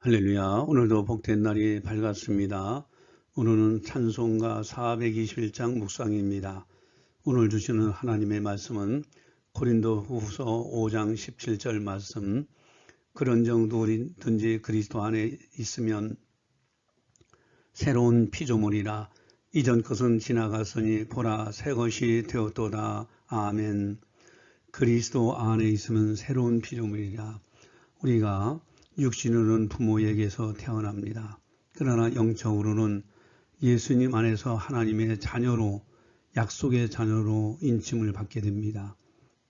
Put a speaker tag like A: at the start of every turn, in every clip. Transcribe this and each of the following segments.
A: 할렐루야. 오늘도 복된 날이 밝았습니다. 오늘은 찬송가 421장 묵상입니다. 오늘 주시는 하나님의 말씀은 고린도 후서 5장 17절 말씀 그런 정도든지 그리스도 안에 있으면 새로운 피조물이라 이전 것은 지나갔으니 보라 새 것이 되었도다. 아멘. 그리스도 안에 있으면 새로운 피조물이라 우리가 육신으로는 부모에게서 태어납니다. 그러나 영적으로는 예수님 안에서 하나님의 자녀로 약속의 자녀로 인침을 받게 됩니다.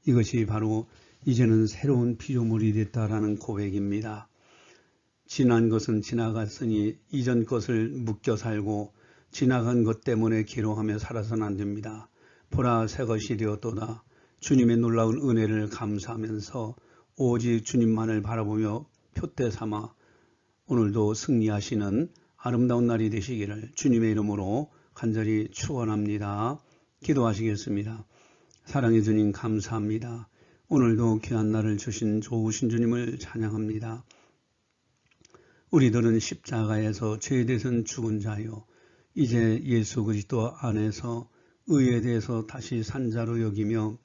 A: 이것이 바로 이제는 새로운 피조물이 됐다라는 고백입니다. 지난 것은 지나갔으니 이전 것을 묶여 살고 지나간 것 때문에 기로하며 살아서는 안 됩니다. 보라 새 것이 되었도다. 주님의 놀라운 은혜를 감사하면서 오직 주님만을 바라보며 표대 삼아 오늘도 승리하시는 아름다운 날이 되시기를 주님의 이름으로 간절히 축원합니다. 기도하시겠습니다. 사랑해 주님 감사합니다. 오늘도 귀한 날을 주신 좋으신 주님을 찬양합니다. 우리들은 십자가에서 죄에 대해서는 죽은 자요. 이제 예수 그리스도 안에서 의에 대해서 다시 산자로 여기며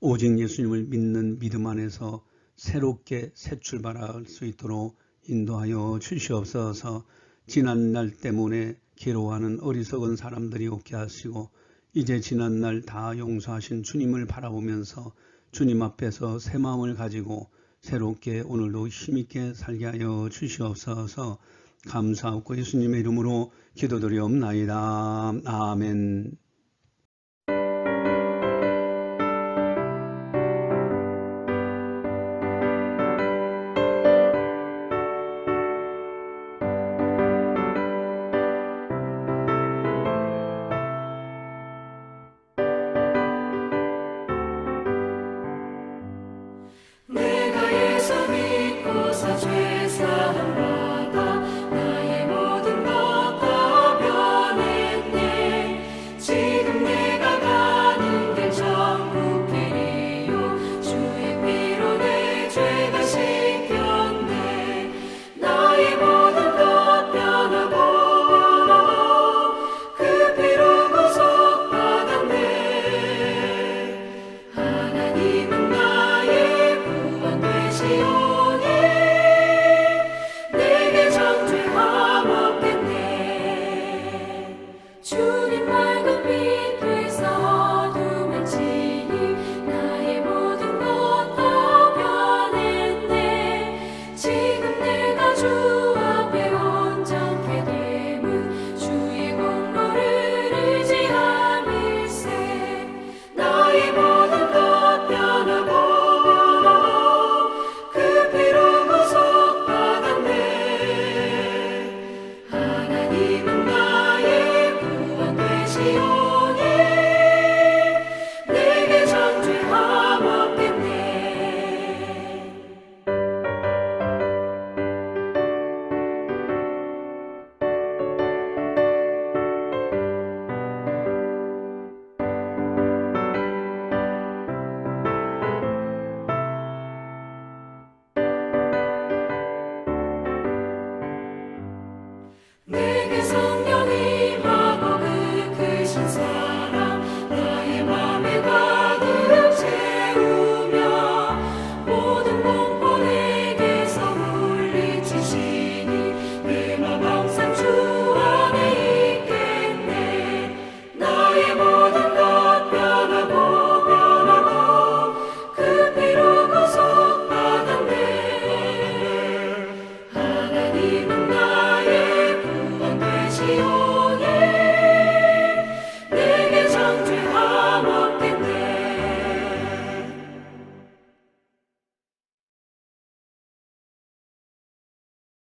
A: 오직 예수님을 믿는 믿음 안에서 새롭게 새 출발할 수 있도록 인도하여 주시옵소서. 지난 날 때문에 괴로워하는 어리석은 사람들이 없게 하시고 이제 지난 날 다 용서하신 주님을 바라보면서 주님 앞에서 새 마음을 가지고 새롭게 오늘도 힘있게 살게 하여 주시옵소서. 감사하고 예수님의 이름으로 기도드리옵나이다. 아멘